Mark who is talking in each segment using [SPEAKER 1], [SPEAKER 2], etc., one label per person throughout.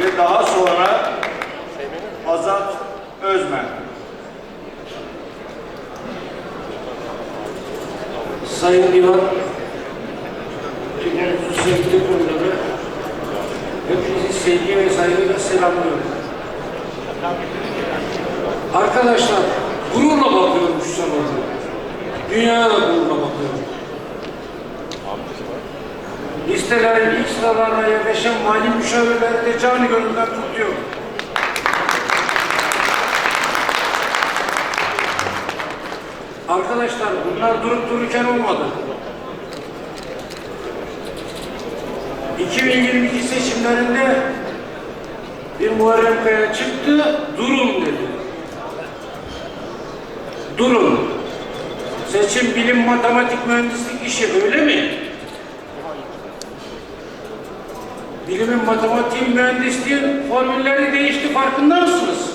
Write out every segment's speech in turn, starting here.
[SPEAKER 1] ve daha sonra Azat Özmen.
[SPEAKER 2] Sayın Divan, Tümümüzün sevgili konuları, hepinizi sevgi ve saygıyla selamlıyorum. Arkadaşlar, gururla bakıyorum şu sabahı. Dünyaya gururla bakıyorum. Listelerin ilk sıralarına yerleşen mali müşavirleri de canı gönülden tutuyor. Arkadaşlar bunlar durup dururken olmadı. 2022 seçimlerinde bir Muharrem Kaya çıktı, durun dedi. Durun. Seçim, bilim, matematik, mühendislik işi öyle mi? Bilimin, matematiğin, mühendisliğin formülleri değişti farkında mısınız?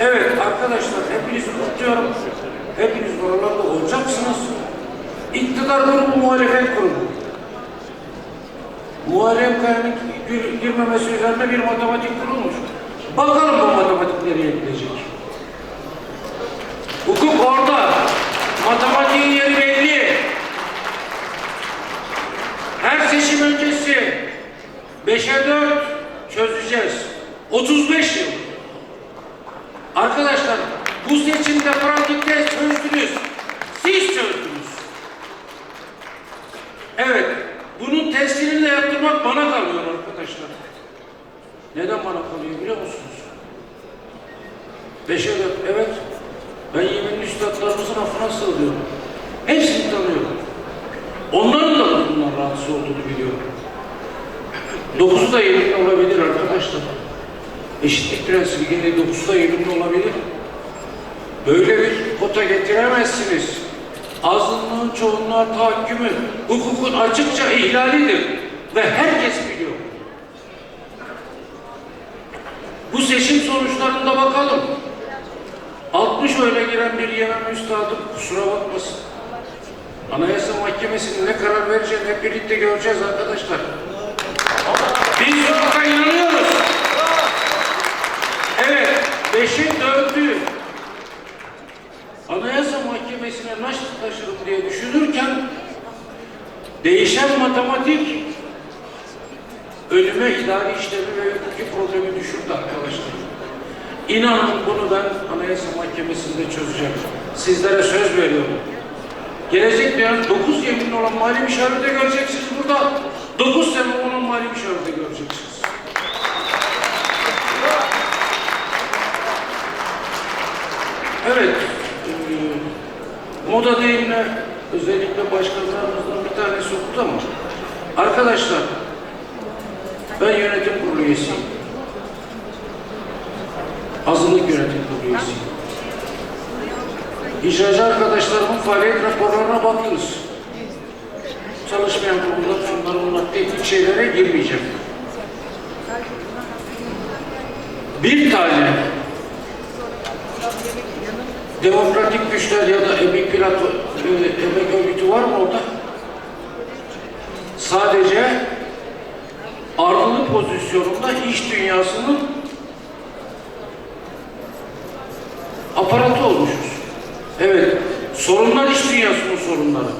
[SPEAKER 2] Evet arkadaşlar hepinizi kutluyorum. Hepiniz oralarda olacaksınız. İktidar grubu muhalefet grubu. Muharrem Kaya'nın gir- girmemesi üzerine bir matematik kurulmuş. Bakalım bu matematik nereye gidecek. Hukuk orada. Matematiğin yeri belli. Her seçim öncesi 5'e 4 çözeceğiz. 35 yıl. Arkadaşlar bu seçimde pratikte çözdünüz. Siz çözdünüz. Evet. Bunun tescilini de yaptırmak bana kalıyor arkadaşlar. Neden bana kalıyor biliyor musunuz? Beşe dört. Evet. Ben yeminli üstadlarımızın affına sığınıyorum. Hepsini tanıyorum. Onların da bundan rahatsız olduğunu biliyorum. Dokuzu da yeminli olabilir arkadaşlar. Eşitlik prensibi gene dokuzda yeminli olabilir. Böyle bir kota getiremezsiniz. Azınlığın çoğunluğa tahakkümü hukukun açıkça ihlalidir ve herkes biliyor. Bu seçim sonuçlarında bakalım. 60 öyle giren bir Yemen üstadı kusura bakmasın. Anayasa Mahkemesi'nin ne karar vereceğini hep birlikte göreceğiz arkadaşlar. Biz hukuka inanıyoruz. Evet, beşin dördü Anayasa Mahkemesi'ne nasıl taşırım diye düşünürken değişen matematik ölüme idari işlemi ve hukuki problemi düşürdü arkadaşlar. İnanın bunu ben Anayasa Mahkemesi'nde çözeceğim. Sizlere söz veriyorum. Gelecek dönem 9 yeminli olan mali müşaviri de göreceksiniz burada. 9 sene olan mali müşaviri de göreceksiniz. Evet, eee, moda deyimle özellikle başkanlarımızdan bir tanesi okudu ama arkadaşlar ben yönetim kurulu üyesiyim. Azınlık yönetim kurulu üyesiyim. İcracı arkadaşlarımın faaliyet raporlarına baktınız. Çalışmayan kurumlar şunlar bunlar teknik şeylere girmeyeceğim. Bir tane demokratik güçler ya da emek plato, emek örgütü var mı orada? Sadece ardılı pozisyonunda iş dünyasının sorunlar iş dünyasının sorunları.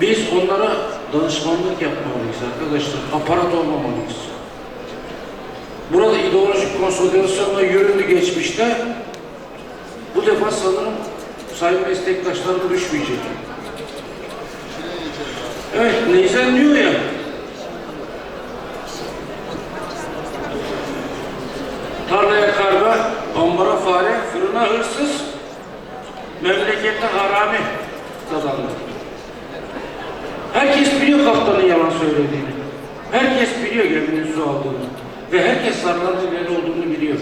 [SPEAKER 2] Biz onlara danışmanlık yapmalıyız arkadaşlar. Aparat olmamalıyız. Burada ideolojik konsolidasyonla yürüdü geçmişte. Bu defa sanırım sayın meslektaşlarım düşmeyecek. Evet, Neyzen diyor ya, kaptanın yalan söylediğini. Herkes biliyor geminin su aldığını. Ve herkes zararlı ileri olduğunu biliyor.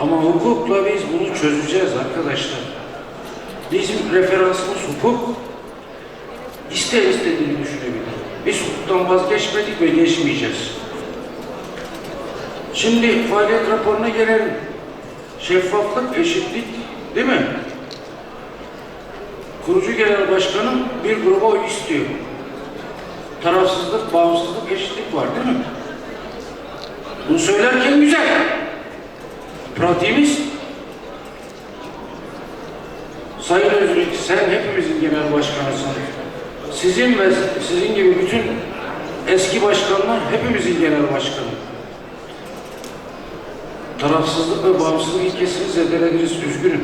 [SPEAKER 2] Ama hukukla biz bunu çözeceğiz arkadaşlar. Bizim referansımız hukuk. İster istediğini düşünebilir. Biz hukuktan vazgeçmedik ve geçmeyeceğiz. Şimdi faaliyet raporuna gelelim. Şeffaflık, eşitlik değil mi? kurucu genel başkanım bir gruba oy istiyor. Tarafsızlık, bağımsızlık, eşitlik var değil mi? Bunu söylerken güzel. Pratiğimiz Sayın Özgürlük, sen hepimizin genel başkanısın. Sizin ve sizin gibi bütün eski başkanlar hepimizin genel başkanı. Tarafsızlık ve bağımsızlık ilkesini zedelediniz, üzgünüm.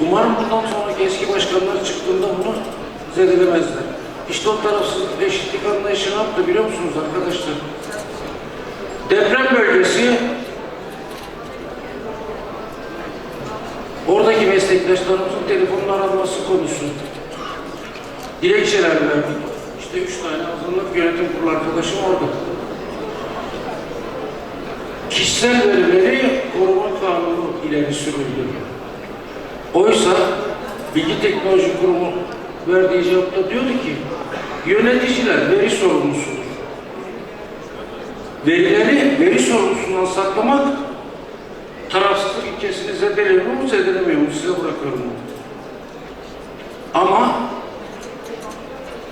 [SPEAKER 2] Umarım bundan sonraki eski başkanlar çıktığında bunu zedelemezler. İşte o tarafsızlık eşitlik anlayışı ne yaptı biliyor musunuz arkadaşlar? Deprem bölgesi oradaki meslektaşlarımızın telefonla aranması konusu. Dilekçeler verdik. İşte üç tane azınlık yönetim kurulu arkadaşım orada. Kişisel verileri koruma kanunu ileri sürüldü. Oysa Bilgi Teknoloji Kurumu verdiği cevapta diyordu ki yöneticiler veri sorumlusudur. Verileri veri sorumlusundan saklamak tarafsızlık ilkesini zedelemiyor mu zedelemiyor mu size bırakıyorum bunu. Ama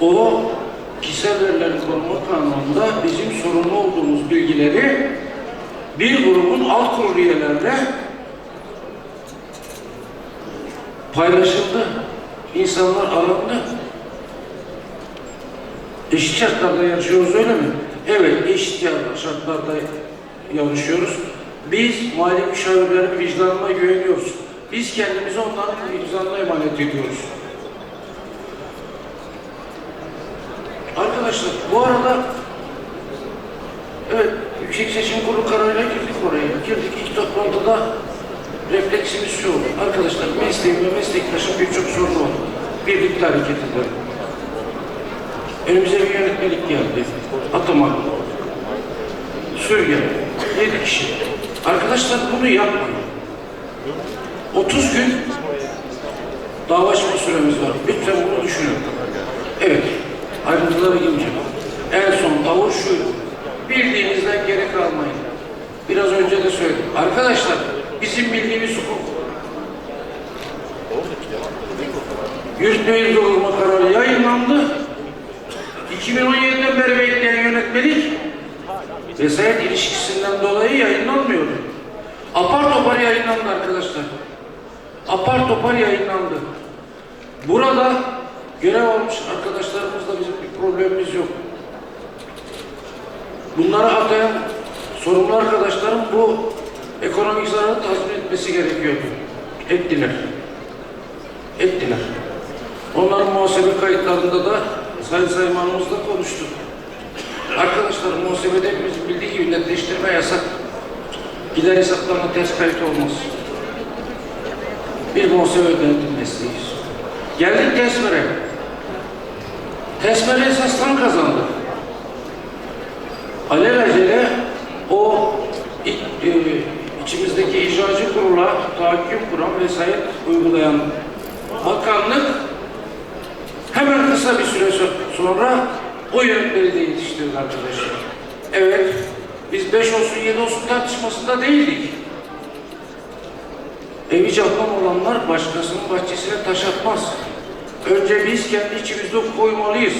[SPEAKER 2] o kişisel verilerin koruma kanununda bizim sorumlu olduğumuz bilgileri bir grubun alt kurulu üyelerle paylaşıldı. İnsanlar arandı. Eşit şartlarda yarışıyoruz öyle mi? Evet, eşit şartlarda yarışıyoruz. Biz mali müşavirlerin vicdanına güveniyoruz. Biz kendimizi onların vicdanına emanet ediyoruz. Arkadaşlar bu arada evet Yüksek Seçim Kurulu kararıyla girdik oraya. Girdik ilk toplantıda refleksimiz şu oldu. Arkadaşlar mesleğim ve meslektaşım birçok sorunu var. Birlikte hareket edelim. Önümüze bir yönetmelik geldi. Atama. Sürgen. Yedi kişi. Arkadaşlar bunu yapmayın. 30 gün davaşma süremiz var. Lütfen bunu düşünün. Evet. Ayrıntılara girmeyeceğim. En son tavır şu. Bildiğinizden geri kalmayın. Biraz önce de söyledim. Arkadaşlar bizim bildiğimiz hukuk. Yüz olma kararı yayınlandı. 2017'den beri bekleyen yönetmelik vesayet ilişkisinden dolayı yayınlanmıyordu. Apar topar yayınlandı arkadaşlar. Apar topar yayınlandı. Burada görev almış arkadaşlarımızla bizim bir problemimiz yok. Bunları atayan sorumlu arkadaşlarım bu ekonomik zararı tazmin etmesi gerekiyordu. Ettiler. Ettiler. Onların muhasebe kayıtlarında da Sayın Saymanımızla konuştuk. Arkadaşlar muhasebede hepimizin bildiği gibi netleştirme yasak. Gider hesaplarına ters kayıt olmaz. Bir muhasebe denetim mesleğiyiz. Geldik TESMER'e. TESMER'e esaslan kazandı. Alelacele o e, içimizdeki icracı kurula tahakküm kuran vesayet uygulayan bakanlık hemen kısa bir süre so- sonra o yönetmeni de yetiştirdi arkadaşlar. Evet, biz beş olsun yedi olsun tartışmasında değildik. Evi caplan olanlar başkasının bahçesine taş atmaz. Önce biz kendi içimizde koymalıyız.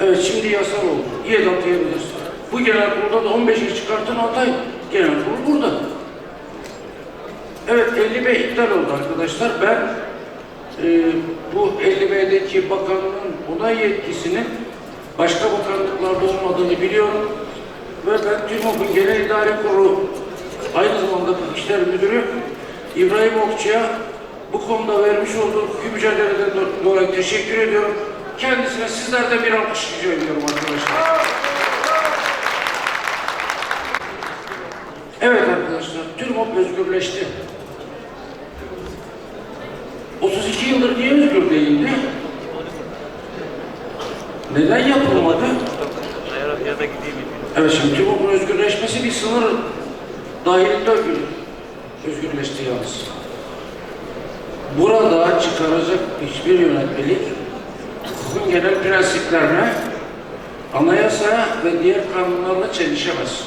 [SPEAKER 2] Evet şimdi yasal oldu. İyi de atayabiliriz. Bu genel kurulda da 15'i çıkartın atay. Genel kurul burada. Evet 50B iptal oldu arkadaşlar. Ben e, bu 50B'deki bakanlığın onay yetkisinin başka bakanlıklarda olmadığını biliyorum. Ve ben TÜRMOK'un Genel İdare Kurulu aynı zamanda İşler Müdürü İbrahim Okçu'ya bu konuda vermiş olduğu hukuk mücadeleden do- dolayı teşekkür ediyorum. Kendisine sizlerden bir alkış rica ediyorum arkadaşlar. Evet arkadaşlar, TÜRMOK özgürleşti. 32 yıldır niye Neden yapılmadı? Evet şimdi TÜRMOK'un özgürleşmesi bir sınır dahilinde özgür- özgürleşti yalnız. Burada çıkaracak hiçbir yönetmelik hukukun genel prensiplerine, anayasaya ve diğer kanunlarla çelişemez.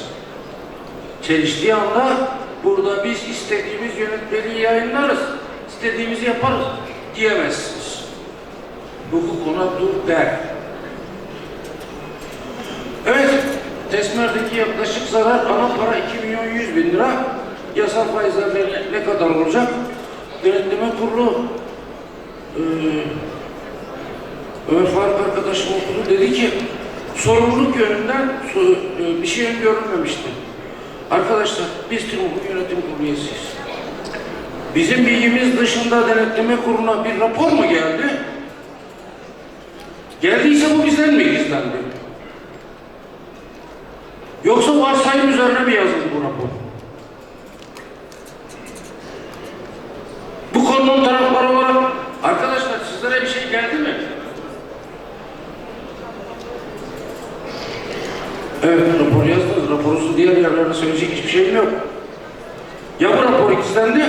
[SPEAKER 2] Çeliştiği anda burada biz istediğimiz yönetmeliği yayınlarız, istediğimizi yaparız. diyemezsiniz. Hukuk ona dur der. Evet, Tesmer'deki yaklaşık zarar ana para 2 milyon 100 bin lira. Yasal faizler ne- ne kadar olacak? Denetleme kurulu eee Ömer arkadaşım okudu dedi ki sorumluluk yönünden e, bir şey görülmemişti. Arkadaşlar biz TÜRMOH'un yönetim kurulu üyesiyiz. Bizim bilgimiz dışında denetleme kuruluna bir rapor mu geldi? Geldiyse bu bizden mi gizlendi? Yoksa varsayım üzerine mi yazıldı bu rapor? Bu konunun tarafları olarak arkadaşlar sizlere bir şey geldi mi? Evet, rapor Raporusu diğer yerlerde söyleyecek hiçbir şeyim yok. Ya bu rapor gizlendi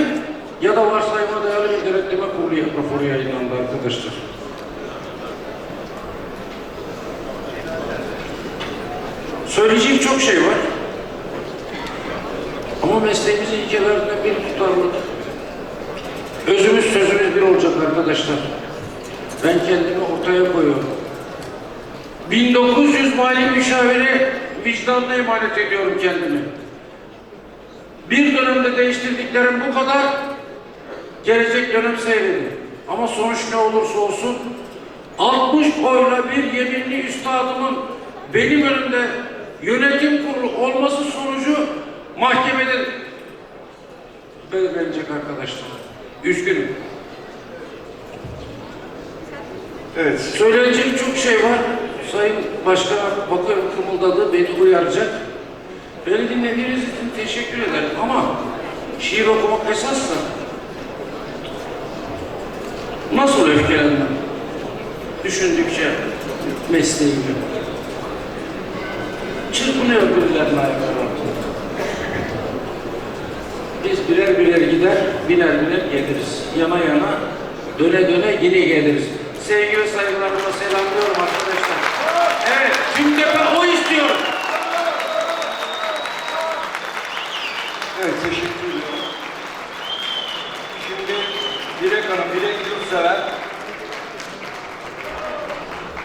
[SPEAKER 2] ya da varsayıma dayalı bir denetleme kurulu raporu yayınlandı arkadaşlar. Söyleyecek çok şey var. Ama mesleğimizin ilkelerinden bir tutarlılık. Özümüz sözümüz bir olacak arkadaşlar. Ben kendimi ortaya koyuyorum. 1900 mali müşaviri vicdanına emanet ediyorum kendimi. Bir dönemde değiştirdiklerim bu kadar, gelecek dönem seyredi. Ama sonuç ne olursa olsun, 60 oyla bir yeminli üstadımın benim önümde yönetim kurulu olması sonucu mahkemede belirlenecek arkadaşlar. Üzgünüm.
[SPEAKER 1] Evet.
[SPEAKER 2] Söylenecek çok şey var. Sayın Başkan bakıyorum kımıldadı, beni uyaracak. Beni dinlediğiniz için teşekkür ederim ama şiir okumak esassa nasıl öfkelenmem? Düşündükçe mesleğimi. Çırpınıyor birilerine ayakları Biz birer birer gider, biner biner geliriz. Yana yana, döne döne yine geliriz. Sevgi ve selamlıyorum arkadaşlar. Evet, Tümtepe o istiyor.